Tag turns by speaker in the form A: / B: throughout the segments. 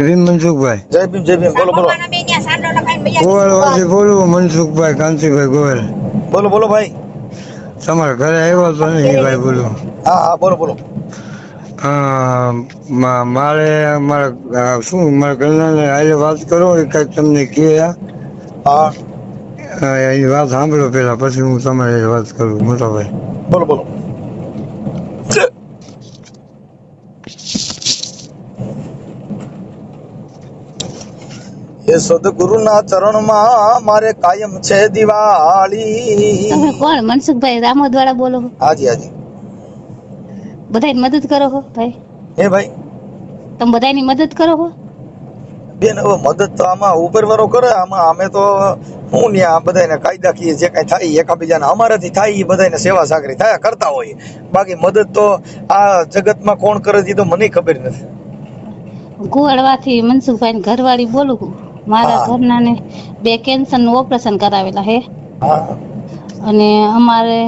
A: ભીમ મનસુખભાઈ
B: જય ભીમ જય ભીમ બોલો બોલો.
A: ગોવાળવાથી બોલું મનસુખભાઈ કાંતિભાઈ ગોવાલ
B: બોલો બોલો ભાઈ.
A: તમારા ઘરે આવ્યો તો નહીં ભાઈ બોલો.
B: હા હા બોલો બોલો.
A: મારે મારા શું મારા ઘરનાને આજે વાત કરો એ કાંઈક તમને કહે
B: હા?
A: એની વાત સાંભળો પેલા પછી હું તમારી વાત કરું મોટાભાઈ.
B: બોલો બોલો. એ સદગુરુના ચરણમાં મારે કાયમ છે દિવાળી.
C: તમે કોણ? મનસુખભાઈ રામોદ વાળા બોલો છો?
B: હાજી હાજી.
C: બધાની મદદ કરો હો ભાઈ.
B: હે ભાઈ?
C: તમે બધાની મદદ કરો હો.
B: બેન હવે મદદ તો આમાં ઉપરવાળો કરે આમાં અમે તો હું ને આ બધાને કાયદાકીય જે કાંઈ થાય એકાબીજાને અમારાથી થાય એ બધાને સેવા સાગરી થયા કરતા હોય. બાકી મદદ તો આ જગતમાં કોણ કરે છે એ તો મને ખબર નથી.
C: ગોળવાથી મનસુખભાઈ ઘરવાળી બોલું છું મારા ઘરના ને બે કેન્સરનું ઓપરેશન કરાવેલા હે. અને અમારે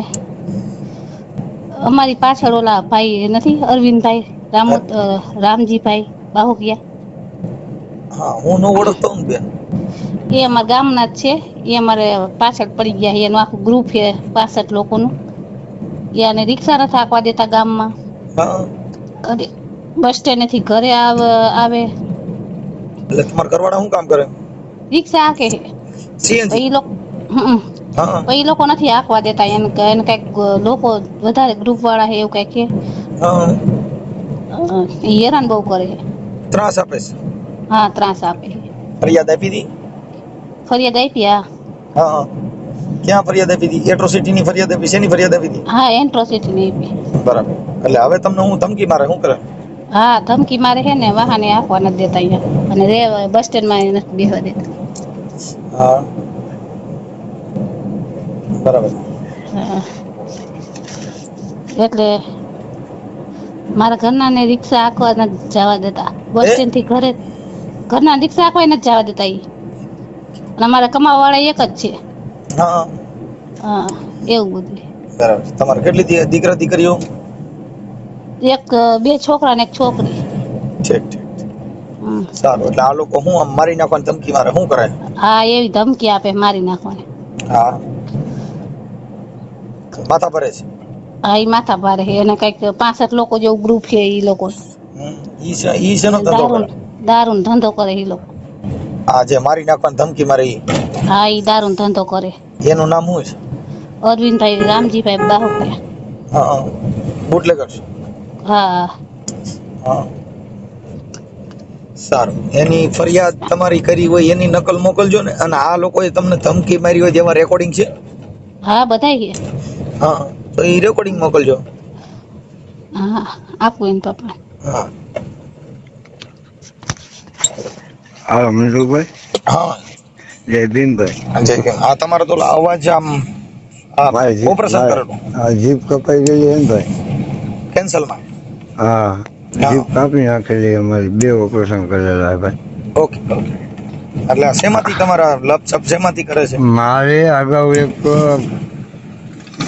C: અમારી પાછળ ઓલા ભાઈ નથી અરવિંદભાઈ રામોદ રામજીભાઈ બાહુકિયા.
B: હા હું ન ઓળખતો ને બેન.
C: એ અમારા ગામના જ છે. એ અમારે પાછળ પડી ગયા એનું આખું ગ્રુપ છે પાસઠ લોકોનું. એ અને રિક્ષા નથી હાંકવા દેતા ગામમાં. બસ સ્ટેન્ડેથી ઘરે આવ આવે.
B: એટલે તમાર ઘરવાળા શું કામ કરે?
C: રિક્ષા હાંકે
B: સીએનજી?
C: એ લોકો
B: હા.
C: એ લોકો નથી હાંકવા દેતા એને ક- એને કંઈક લોકો વધારે ગ્રુપ વાળા છે એવું કંઈક કે.
B: હા.
C: હેરાન બહુ કરે છે.
B: ત્રાસ આપે છે.
C: હા ત્રાસ આપે
B: ફરિયાદ આપી દી?
C: ફરિયાદ આપી હા.
B: હા. ક્યાં ફરિયાદ આપી હતી એટ્રોસિટી ની ફરિયાદ આપી શેની ફરિયાદ આપી હતી
C: હા એન્ટ્રોસિટી ની
B: બરાબર. એટલે હવે તમને હું ધમકી મારે શું કરે?
C: હા ધમકી મારે છે ને વાહને આપવા નથી દેતા અહીંયા. અને રે બસ સ્ટેન્ડમાં નથી બેસવા દેતા.
B: હા. બરાબર.
C: એટલે મારા ઘરના ને રિક્ષા આખવા નથી જવા દેતા. બસ સ્ટેન્ડથી ઘરે ઘરના રિક્ષા આખવા નથી જવા દેતા ઈ. અને અમારા કમાવા વાળા એક જ છે.
B: હા.
C: હા એવું બધું.
B: બરાબર. તમારે કેટલી દીકરા દીકરીઓ
C: એક બે છોકરા ને એક છોકરી.
B: ઠીક ઠીક સારું એટલે આ લોકો હું આમ મારી નાખવાની ધમકી મારે શું કરે?
C: હા એવી ધમકી આપે મારી નાખવાની.
B: હા. માથા ભરે છે?
C: હા એ માથા ભારે છે. એને કંઈક પાસઠ લોકો જેવું ગ્રુપ છે એ લોકો.
B: ઈ છે ઈ છે ધંધો કરે?
C: દારૂ ધંધો કરે એ લોકો.
B: આ જે મારી નાખવાની ધમકી મારે ઈ?
C: હા એ દારૂ ધંધો કરે.
B: એનું નામ શું છે?
C: અરવિંદભાઈ રામજીભાઈ બાહુકિયા
B: હા હા. બુટલેગર છે?
C: હા.
B: હા. સારું. એની ફરિયાદ તમારી કરી હોય એની નકલ મોકલજો ને. અને આ લોકોએ તમને ધમકી મારી હોય જેમાં રેકોર્ડિંગ છે?
C: હા બધા છે.
B: હા. તો એ રેકોર્ડિંગ મોકલજો.
C: હા આપું એમ પપ્પા
B: હા.
A: હા મનસુખભાઈ
B: હા.
A: જય ભીમભાઈ.
B: જય કે આ તમારો તો અવાજ આમ ઓપરેશન કરેલું.
A: હા, જીભ કપાઈ ગઈ એમ ભાઈ.
B: કેન્સલમાં
A: હા. જીભ કાપી નાખેલી અમારી બે ઓપરેશન કરેલા ભાઈ.
B: Okay okay. એટલે શેમાંથી તમારા લપસપ શેમાંથી કરે છે?
A: મારે અગાઉ એક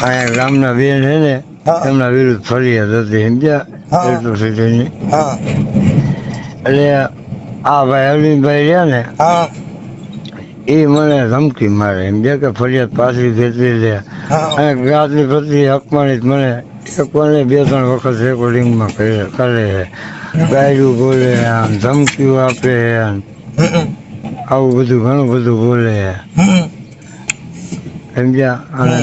A: અહીંયા ગામના બેન છે ને એમના વિરુદ્ધ ફરિયાદ હતી સમજ્યા?
B: હા.
A: એટલે આ ભાઈ અરવિંદભાઈ રહ્યા ને
B: હા.
A: એ મને ધમકી મારે. એમ બે કે ફરિયાદ પાછી ફેરવી લે અને જ્ઞાતિ પ્રતિ અપમાનિત મને એક મને બે ત્રણ વખત રેકોર્ડિંગમાં કરે કરે છે. ગાયું બોલે આમ ધમકીઓ આપે આવું બધું ઘણું બધું બોલે સમજ્યા અને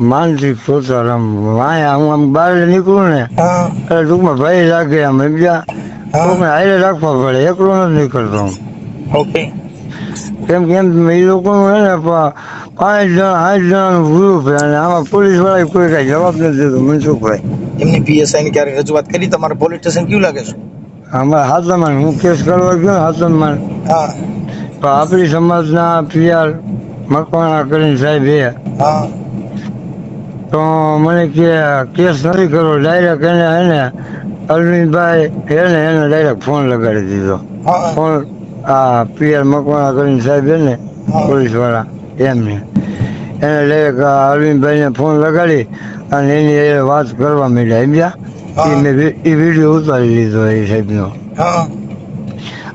A: માનસિક ટોચર આમ વાયા હું આમ બહાર નીકળું ને એટલે ટૂંકમાં ભય લાગે આમ. સમજ્યા કોકને હારે રાખવા પડે એકલો નથી નીકળતો હું
B: ઓકે.
A: કેમ કેમ એ લોકોનું હે ને પાંચ જણ આઠ જણાનું ગ્રુપ છે અને આમાં પોલીસવાળા કોઈ કાંઈ જવાબ નથી દેતો મનસુખભાઈ
B: એમની પીએસઆઈ ને ક્યારે રજૂઆત કરી? તમારે પોલીસ સ્ટેશન કેવું લાગે છે?
A: અમારા હાથમાં હું કેસ કરવા ગયો હાથમાં.
B: હા.
A: તો આપણી સમાજના પીઆર મકવાણા કરીને સાહેબ એ.
B: હા.
A: તો મને કે કેસ નથી કરવો ડાયરેક્ટ એને એને અરવિંદભાઈ એને એને ડાયરેક્ટ ફોન લગાડી દીધો.
B: હા.
A: ફોન આ પીઆર મકવાણા કરીને સાહેબ ને પોલીસવાળા એમને. એને લઈ અરવિંદભાઈને ફોન લગાડી અને એની એ વાત કરવા માંડ્યા. સમજ્યા. એ મેં એ વીડિયો ઉતારી લીધો એ સાહેબનો.
B: હા.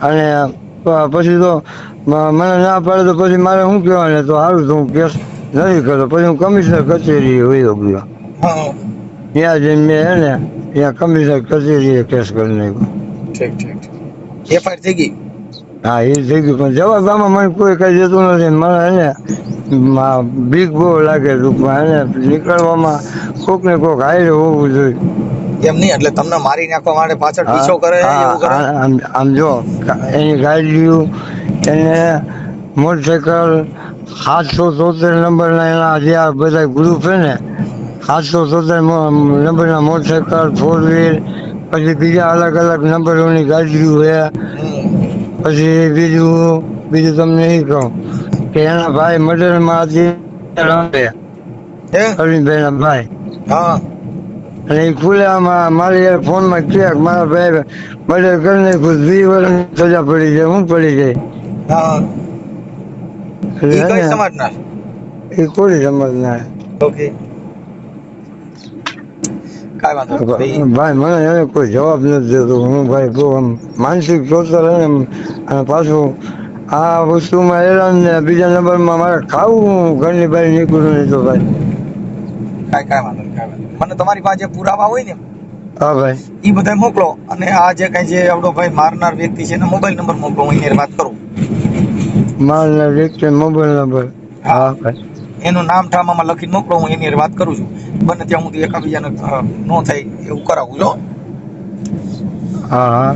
A: અને પછી તો મને ના પાડે તો પછી મારે શું કહેવાય તો સારું તો હું કેસ નથી કરતો. પછી હું કમિશનર કચેરી વયો ગયો. ત્યાં જઈને મેં હે ને ત્યાં કમિશનર કચેરીએ કેસ કરી નાખ્યો.
B: ઠીક ઠીક. એફઆઈઆર થઈ ગઈ?
A: હા એ થઈ ગયું. પણ જવાબ ગામમાં મને કોઈ કઈ જતું નથી. મને એને બીક બહુ લાગે ટૂંકમાં હે ને નીકળવામાં કોક ને કોક હારે હોવું જોઈએ.
B: એમ નહીં એટલે તમને મારી નાખવા માટે પાછળ પીછો કરે
A: આમ જો એની ગાડીઓ એને મોટરસાયકલ સાતસો તોતેર નંબરના એના જે આ બધા ગ્રુપ છે ને સાતસો તોતેર નંબરના મોટરસાયકલ ફોર વ્હીલ પછી બીજા અલગ અલગ નંબરોની ગાડીઓ છે. પછી બીજું બીજું તમને એ કહું કે એના ભાઈ મર્ડરમાં હતી
B: અરવિંદભાઈ
A: ના ભાઈ.
B: હા.
A: અને એ ખુલ્લામાં મારી યાર ફોનમાં કે મારા ભાઈ મર્ડર કરી ને ખુશ બી વર્ષની સજા પડી જાય હું પડી જાય એ કોઈ સમજના.
B: ઓકે. કાંઈ વાંધો
A: ભાઈ મને એને કોઈ જવાબ નથી દેતો. હું ભાઈ બહુ આમ માનસિક ટોર્ચર અને પાછું આ વસ્તુમાં હેરાન ને બીજા નંબરમાં મારે ખાવું ઘરની બહાર નીકળું નહીં તો ભાઈ.
B: કાંઈ કાંઈ વાંધો કાંઈ વાંધો મને તમારી પાસે પુરાવા હોય ને
A: હા ભાઈ.
B: એ બધા મોકલો. અને આ જે કઈ જે આપણો ભાઈ મારનાર વ્યક્તિ છે એનો મોબાઈલ નંબર મોકલો. હું એને વાત કરું.
A: મારનાર વ્યક્તિ મોબાઈલ નંબર? હા ભાઈ.
B: એનું નામ ઠામ આમાં લખીને મોકલો હું એની વાત કરું છું. બને ત્યાં હું એકાબીજાને ન થાય એવું કરાવું છો
A: હા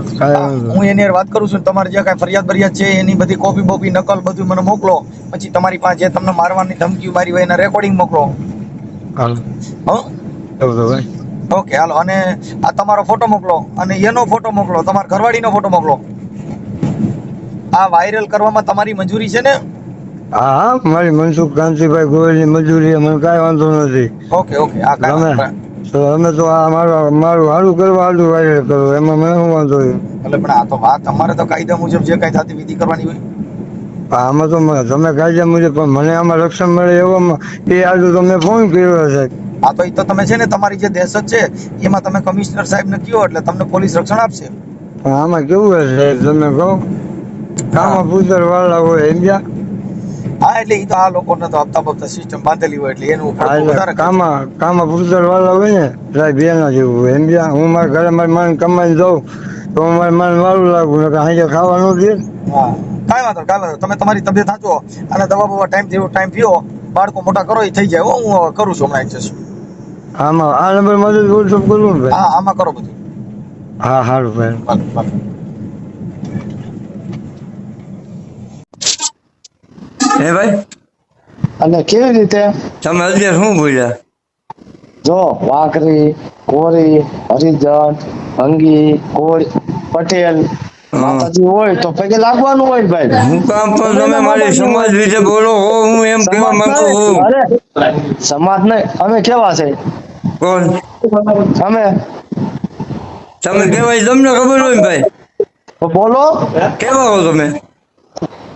B: એની વાત કરું છું તમારે જે કાંઈ ફરિયાદ ફરિયાદ છે એની બધી કોપી બોપી નકલ બધું મને મોકલો. પછી તમારી પાસે જે તમને મારવાની ધમકી મારી હોય એના રેકોર્ડિંગ મોકલો. ઓકે હાલો. અને આ તમારો ફોટો મોકલો. અને એનો ફોટો મોકલો. તમારા ઘરવાળીનો ફોટો મોકલો. આ વાયરલ કરવામાં તમારી મંજૂરી છે ને?
A: હા મારી મનસુખ કાંતિભાઈ ગોયલની મજૂરી મને કાંઈ વાંધો નથી.
B: ઓકે ઓકે આ કાંઈ.
A: તો અમે તો આ મારું મારું સારું કરવા હાલું વાયરલ કરો એમાં મને શું વાંધો
B: એટલે પણ આ તો વાત અમારે તો કાયદા મુજબ જે કાંઈ થતી વિધિ કરવાની હોય.
A: આમાં તો તમે કાયદા મુજબ પણ મને આમાં રક્ષણ મળે એવામાં એ આજુ તમે ફોન કર્યો છે.
B: આ તો ઈ તો તમે છે ને તમારી જે દહેશત છે એમાં તમે કમિશનર સાહેબને કહો એટલે તમને પોલીસ રક્ષણ આપશે.
A: પણ આમાં કેવું હશે તમે કહો? કામાં પૂતર વાળા હોય સમજ્યા?
B: હા એટલે એ તો આ લોકોને તો હપ્તા બપ્તા સિસ્ટમ બાંધેલી હોય એટલે એનું વધારે
A: કામાં કામાં પૂતર વાળા હોય ને સાહેબ એના જેવું હોય. સમજ્યા હું મારા ઘરે મારે માન કમાઈને જાઉં તો હું મારી માન મારું લાગુ હાજર ખાવાનું દે.
B: હા. કાંઈ વાંધો કાંઈ વાંધો તમે તમારી તબિયત સાચવો. અને દવા બવા ટાઈમ જેવો ટાઈમ પીઓ બાળકો મોટા કરો એ થઈ જાય. હો, કરું છું હમણાં એડજસ્ટ.
A: આમાં આ નંબર મદદ વોટ્સઅપ ભાઈ?
B: હા આમાં કરો બધું.
A: હા સારું ભાઈ
B: ભલે ભલે
A: હે ભાઈ?
D: અને કેવી રીતે?
A: તમે અત્યારે શું બોલ્યા?
D: જો વાકરી કોરી હરિજન અંગી કોળ પટેલ માતાજી હોય તો પગે લાગવાનું હોય ભાઈ.
A: હું કામ પણ તમે મારી સમાજ વિશે બોલો હો હું એમ કેવા માંગુ છું.
D: સમાજ નહીં અમે કેવા છે?
A: કોણ?
D: અમે?
A: તમે કેવાય તમને ખબર હોય ભાઈ?
D: તો બોલો.
A: કેવા હો તમે?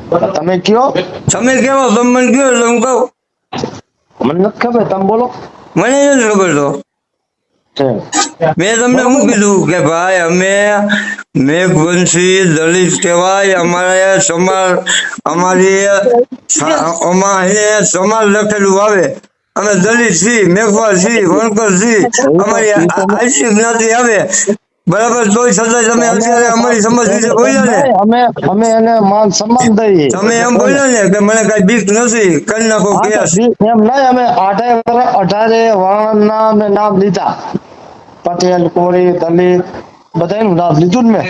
D: તમે કયો
A: તમે કેવો તમે મને કયો એટલે હું કહું
D: મને નથી ખબર તમે બોલો
A: મને નથી ખબર તો મેં તમને શું કીધું કે ભાઈ અમે મેઘવંશી દલિત કહેવાય અમારે સમાજ અમારી અમારે સમાજ લખેલું આવે અમે દલિત છીએ મેઘવાળ છીએ વણકર છીએ અમારી આર્થિક જ્ઞાતિ આવે બરાબર તોય છતાં તમે અત્યારે અમારી સમજ વિશે બોલ્યા ને
D: અમે અમે એને માન સન્માન દઈએ.
A: તમે એમ બોલ્યા ને કે મને કઈ બીક નથી કરી નાખો કેસ
D: એમ નહીં અમે વરસ- અઢારે વર્ણના અમે નામ લીધા. પટેલ કોળી દલિત બધાનું નામ લીધું ને મેં.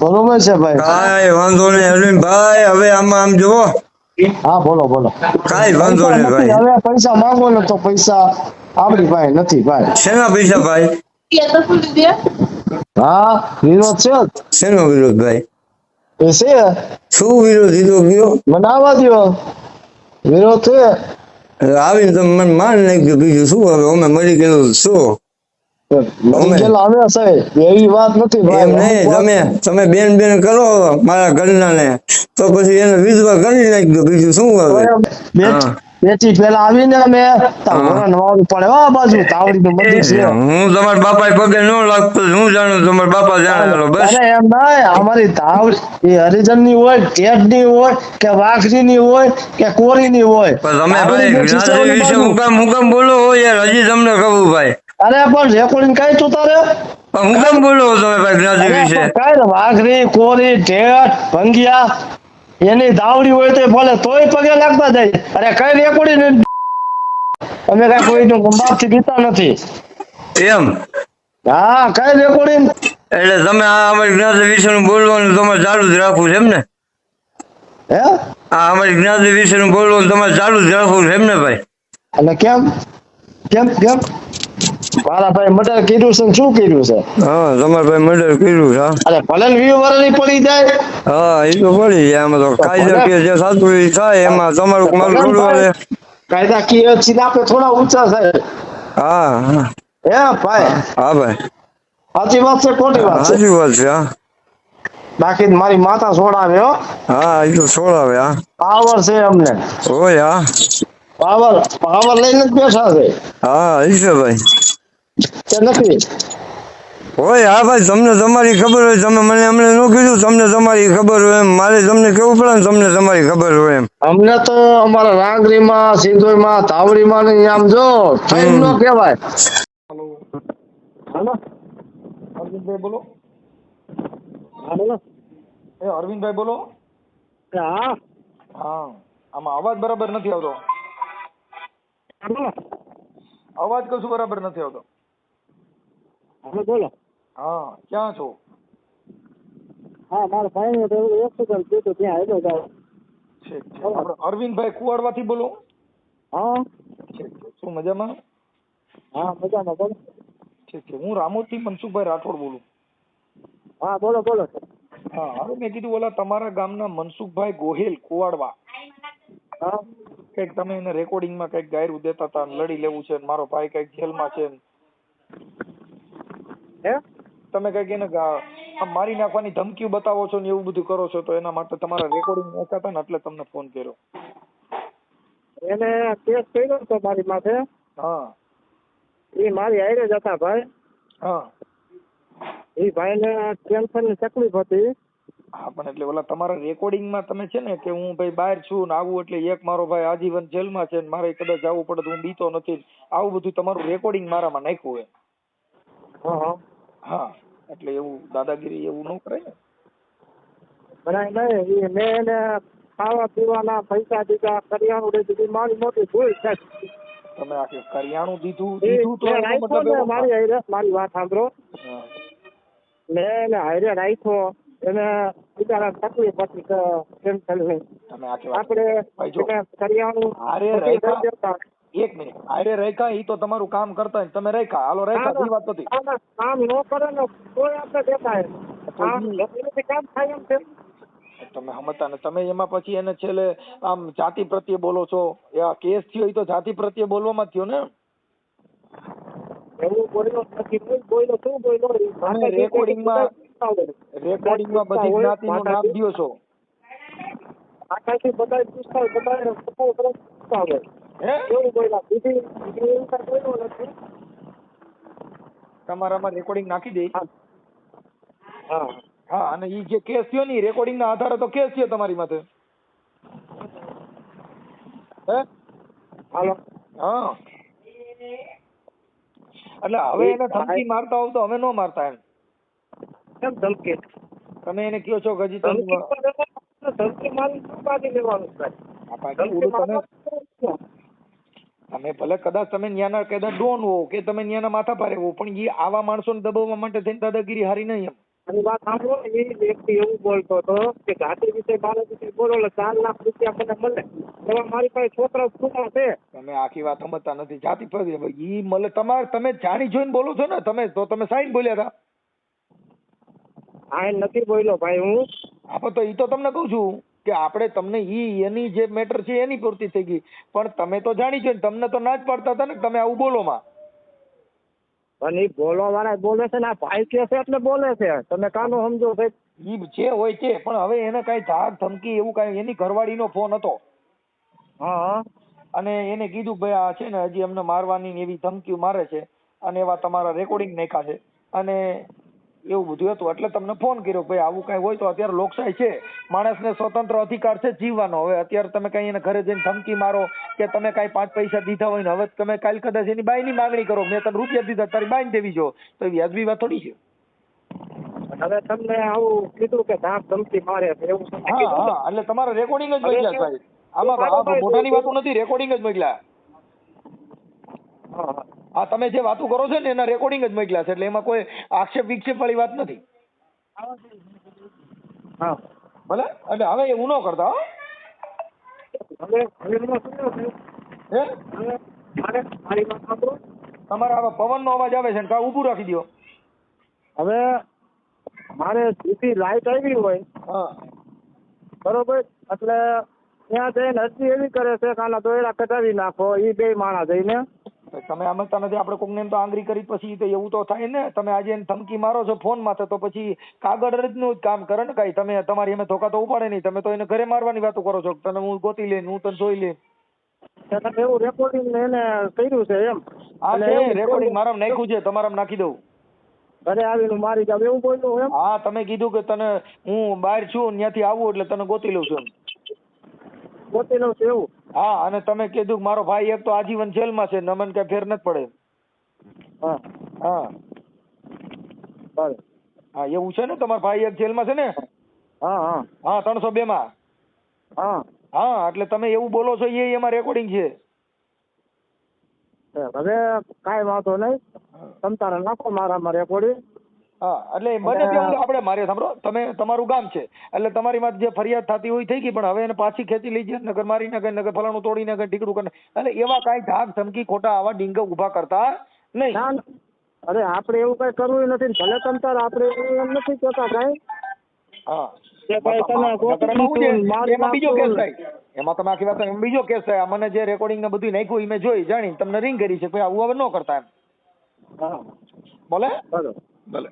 D: બરોબર છે ભાઈ?
A: કાંઈ વાંધો નહીં અરવિંદભાઈ હવે આમાં આમ જુઓ.
D: હા બોલો બોલો.
A: કઈ વાંધો નહીં ભાઈ.
D: હવે પૈસા માંગો ને તો પૈસા આપડી પાસે નથી ભાઈ.
A: શેના પૈસા ભાઈ?
D: હા વિરોધ છે.
A: શેનો વિરોધ ભાઈ?
D: એ છે.
A: શું વિરોધ લીધો ગયો
D: મને આવવા દો વિરોધ છે.
A: આવીને તમે મને માર નાખ્યો બીજું શું હવે? અમે મરી ગયેલું શું
D: એવી વાત નથી ભાઈ.
A: એમ નહીં તમે તમે બેન બેન કરો મારા ઘરના ને. તો પછી એને વિધવા કરી નાખ્યો. બીજું શું હવે
D: બેટી
E: પેલા આવીને અમે. પડે. આ બાજુ તાવડીનું મંદિર છે.
F: હું તમારા બાપા પગે ન લાગતો. હું જાણું તમારા બાપા જાણે બસ.
E: અરે એમ નહીં અમારી તાવડી એ હરિજનની હોય ટેટની હોય કે વાઘરીની હોય કે કોરીની હોય.
F: તમે ભાઈ
E: જે
F: વિશે
E: બાજુ.
F: હું કામ હું કામ બોલો હો યાર. હજી તમને કહું ભાઈ.
E: અરે પણ રેકોર્ડિંગ કઈ તું તારે?
F: હું કેમ બોલો તમે ભાઈ વિશે.
E: કઈ વાઘરી કોરી ઢેટ ભંગિયા એની દાવડી હોય તો ભલે તોય પગે લાગતા જાય. અરે કઈ રેકોર્ડિંગ અમે કઈ નું બાપથી પીતા નથી.
F: એમ?
E: હા કઈ રેકોડી
F: એટલે તમે આ અમારી જ્ઞાતિ વિશે બોલવાનું તમારે ચાલુ જ રાખવું છે એમ ને?
E: હે?
F: આ અમારી જ્ઞાતિ વિશે બોલવાનું તમારે ચાલુ જ રાખવું છે એમ ને ભાઈ?
E: અને કેમ? કેમ કેમ? મારા ભાઈ મર્ડર કર્યું છે ને શું કર્યું છે?
F: હા તમારે ભાઈ મર્ડર કર્યું છે.
E: અરે ભલન ને વીસ પડી જાય.
F: હા એ તો પડી જાય આમાં તો કાયદાકીય જે થતું એ થાય એમાં તમારું મારું થોડું આવે
E: કાયદા કે ચીન આપણે થોડા ઊંચા છે.
F: હા હા.
E: ભાઈ?
F: હા ભાઈ.
E: સાચી વાત છે ખોટી વાત છે?
F: સાચી વાત છે હા.
E: બાકી મારી માતા છોડાવે હો.
F: હા એ તો છોડાવે હા.
E: પાવર છે અમને.
F: ઓય હા.
E: પાવર પાવર લઈને જ બેઠા છે.
F: હા એ છે ભાઈ.
E: કે નથી.
F: હોય હા ભાઈ તમને તમારી ખબર હોય તમે મને અમને ન કીધું તમને તમારી ખબર હોય એમ. મારે તમને કેવું પડે ને તમને તમારી ખબર હોય એમ.
E: અમને તો અમારા રાંગરીમાં સિંધોઈમાં તાવડીમાં ને આમ જો ટાઈમ નો કહેવાય.
G: હેલો. અરવિંદભાઈ બોલો. એ અરવિંદભાઈ બોલો.
E: હા.
G: હા આમાં અવાજ બરાબર નથી આવતો. અવાજ કશું બરાબર નથી આવતો.
E: હવે બોલો.
G: હા ક્યાં છો?
E: હા મારા ભાઈ ને એક સેકન્ડ કીધું ત્યાં આવ્યો જાવ
G: ઠીક છે આપણે અરવિંદભાઈ કુવાડવાથી બોલો.
E: હા.
G: ઠીક છે શું મજામાં?
E: હા મજામાં બોલો.
G: ઠીક છે હું રામોદથી મનસુખભાઈ રાઠોડ બોલું.
E: હા બોલો બોલો.
G: હા હવે મેં કીધું ઓલા તમારા ગામના મનસુખભાઈ ગોહેલ કુવાડવા.
E: હા.
G: કંઈક તમે એને રેકોર્ડિંગમાં કંઈક ગાયરું દેતા હતા લડી લેવું છે મારો ભાઈ કંઈક જેલમાં છે
E: હે?
G: તમે કંઈક એને આમ મારી નાખવાની ધમકીઓ બતાવો છો ને એવું બધું કરો છો તો એના માટે તમારા રેકોર્ડિંગ ઓછા ને એટલે તમને ફોન કર્યો.
E: એને કેસ કર્યો હતો મારી માથે.
G: હા.
E: એ મારી હારે જ હતા ભાઈ.
G: હા.
E: એ ભાઈને કેન્સરની તકલીફ હતી.
G: હા પણ એટલે ઓલા તમારા રેકોર્ડિંગમાં તમે છે ને કે હું ભાઈ બહાર છું ને આવું એટલે એક મારો ભાઈ આજીવન જેલમાં છે ને મારે કદાચ જવું પડે તો હું બીતો નથી. આવું બધું તમારું રેકોર્ડિંગ મારામાં નાખ્યું હોય.
E: હા હા.
G: હા એટલે એવું દાદાગીરી એવું ન કરે ને?
E: બનાય નહીં મેં એને ખાવા પીવાના પૈસા દીધા કરિયાણું દઈ દીધું મારી મોટી ભૂલ છે.
G: તમે આખી કરિયાણું દીધું દીધું તો મતલબ
E: મારી હારે મારી વાત સાંભળો. મેં એને હારે રાખ્યો એને બિચારા તકલીફ
G: પછી કેમ વાત
E: આપણે કરિયાણું
G: હારે રાખ્યા?
E: દઈ
G: રેખા ઈ તો તમારું કામ કરતા હોય. તમે રેખા હાલો રેખા ઈ વાત નથી
E: કામ ન કરે ને કોઈ આપણે દેતા એમ. કામ થાય એમ છે.
G: તમે સમજતા ને તમે એમાં પછી એને છેલ્લે આમ જાતિ પ્રત્યે બોલો છો. એ આ કેસ થયો એ તો જાતિ પ્રત્યે બોલવામાં થયો ને.
E: એવું બોલ્યો નથી. બોલ્યો શું બોલ્યો?
G: રેકોર્ડિંગમાં- રેકોર્ડિંગમાં બધી જ્ઞાતિનું નામ દિયો છો.
E: આકાશી બધા પૂછતા બધા પૂછતા હોય.
G: તમારામાં રેકોર્ડિંગ નાખી દે.
E: હા.
G: હા. અને ઈ જે કેસ થયો ને રેકોર્ડિંગ ના આધારે તો કેસ થયો તમારી માથે. હે?
E: હાલો.
G: હા. એટલે હવે એને ધમકી મારતા હોવ તો હવે ન મારતા એમ.
E: કેમ ધમકી?
G: તમે એને કયો છો કે હજી
E: ધમકી મારી શું લેવાનું છે
G: આ પાછી
E: ધમકી
G: ઓલું તમે
E: મારવા
G: તમે ભલે કદાચ તમે ન્યાના કદાચ ડોન હો કે તમે ન્યાના માથા ભારે હો પણ એ આવા માણસોને દબાવવા માટે થઈને દાદાગીરી હારી નહીં એમ.
E: અને વાત સાંભળો એ વ્યક્તિ એવું બોલતો હતો કે જાતિ વિશે બાળક વિશે બોલો એટલે ચાર લાખ રૂપિયા મને મળે. હવે મારી પાસે છોકરા છૂટા છે.
G: તમે આખી વાત સમજતા નથી જાતિ પર ઈ મળે તમારે તમે જાણી જોઈને બોલો છો ને તમે તો તમે સાઈન બોલ્યા હતા.
E: આ નથી બોલ્યો ભાઈ હું.
G: હા તો ઈ તો તમને કહું છું. કે આપણે તમને ઈ એની જે મેટર છે એની પૂર્તિ થઈ ગઈ. પણ તમે તો જાણી જોઈને તમને તો ના જ પડતા હતા ને તમે આવું બોલો માં.
E: પણ એ બોલવા વાળા બોલે છે ને આ ભાઈ કે છે એટલે બોલે છે. તમે કાનો સમજો ભાઈ
G: ઈ જે હોય છે પણ હવે એને કઈ ધાક ધમકી એવું કઈ એની ઘરવાળીનો ફોન હતો.
E: હા.
G: અને એને કીધું ભાઈ આ છે ને હજી અમને મારવાની એવી ધમકીઓ મારે છે. અને એવા તમારા રેકોર્ડિંગ નાખ્યા છે. અને એવું બધું હતું. એટલે તમને ફોન કર્યો ભાઈ આવું કઈ હોય તો અત્યારે લોકશાહી છે. માણસને સ્વતંત્ર અધિકાર છે જીવવાનો. હવે અત્યારે તમે કઈ એને ઘરે જઈને ધમકી મારો કે તમે કઈ પાંચ પૈસા દીધા હોય ને હવે તમે કાલ કદાચ એની બાઈની માંગણી કરો. મેં તને રૂપિયા દીધા તારી બાઈને દેવી જો. તો એ વ્યાજબી વાત થોડી છે.
E: હવે તમને આવું કીધું કે ધાક ધમકી મારે એવું
G: હા હા એટલે તમારે રેકોર્ડિંગ જ મોકલ્યા? સાહેબ. આમાં મોટાની વાતો નથી રેકોર્ડિંગ જ મોકલ્યા
E: હા. હા.
G: હા તમે જે વાતો કરો છો ને એના રેકોર્ડિંગ જ મોકલ્યા છે એટલે એમાં કોઈ આક્ષેપ વિક્ષેપ વાળી વાત નથી.
E: હા
G: ભલે એટલે હવે એવું ન કરતા હો.
E: હવે હવે
G: તમારા પવનનો અવાજ આવે છે ને કા ઊભું રાખી દો.
E: હવે મારે સીધી લાઈટ આવી હોય
G: હા.
E: બરોબર? એટલે ત્યાં જઈને અરજી એવી કરે છે કાના દોયરા દોયડા કઢાવી નાખો એ બે માણસ જઈને.
G: તમે સમજતા નથી આપણે કોકને એમ તો આંગળી કરી પછી તો એવું તો થાય ને. તમે આજે એને ધમકી મારો છો ફોન માથે તો પછી કાગળ રજનું જ કામ કરે ને કાંઈ. તમે તમારી એમ ધોકા તો ઉપાડે નહીં. તમે તો એને ઘરે મારવાની વાતો કરો છો. તને હું ગોતી લઈને હું તને જોઈ લઈને.
E: એવું રેકોર્ડિંગ એને કર્યું છે એમ.
G: હા છે રેકોર્ડિંગ મારામાં નાખ્યું છે. તમારામાં નાખી દઉં.
E: ઘરે આવીને મારી જાવ એવું બોલ્યું એમ?
G: હા તમે કીધું કે તને હું બહાર છું ત્યાંથી આવું એટલે તને ગોતી લઉં છું એમ.
E: ગોતી લઉં છું એવું.
G: હા અને તમે કીધું કે મારો ભાઈ એક તો આજીવન જેલમાં છે ને મને કઈ ફેર નથી પડે.
E: હા.
G: હા.
E: બરાબર.
G: હા એવું છે ને? તમારો ભાઈ એક જેલમાં છે ને?
E: હા હા.
G: હા ત્રણસો બે માં.
E: હા.
G: હા એટલે તમે એવું બોલો છો એ એમાં રેકોર્ડિંગ છે.
E: હવે કાંઈ વાંધો નહીં. તમતારે નાખો મારામાં રેકોર્ડિંગ
G: હા એટલે બને ત્યાં આપણે મારે સાંભળો તમે તમારું ગામ છે એટલે તમારી માં જે ફરિયાદ થતી હોય થઈ ગઈ પણ હવે એને પાછી ખેંચી લઈ જાય નગર મારી નાખે નગર ફલાણું તોડી નાખે ઢીકડું કરે એટલે એવા કાંઈ ધાક ધમકી ખોટા આવા ડીંગ ઊભા કરતા નહીં.
E: અરે આપણે એવું કઈ કરવું નથી ભલે તમ તાર આપણે એમ નથી કહેતા કઈ.
G: હા. એમાં બીજો કેસ થાય. એમાં તમે આખી વાત એમાં બીજો કેસ થાય. મને જે રેકોર્ડિંગ ને બધું નાખ્યું એ મેં જોઈ જાણી તમને રિંગ કરી છે ભાઈ આવું હવે ન કરતા એમ. બોલે?
E: ભલે
G: ભલે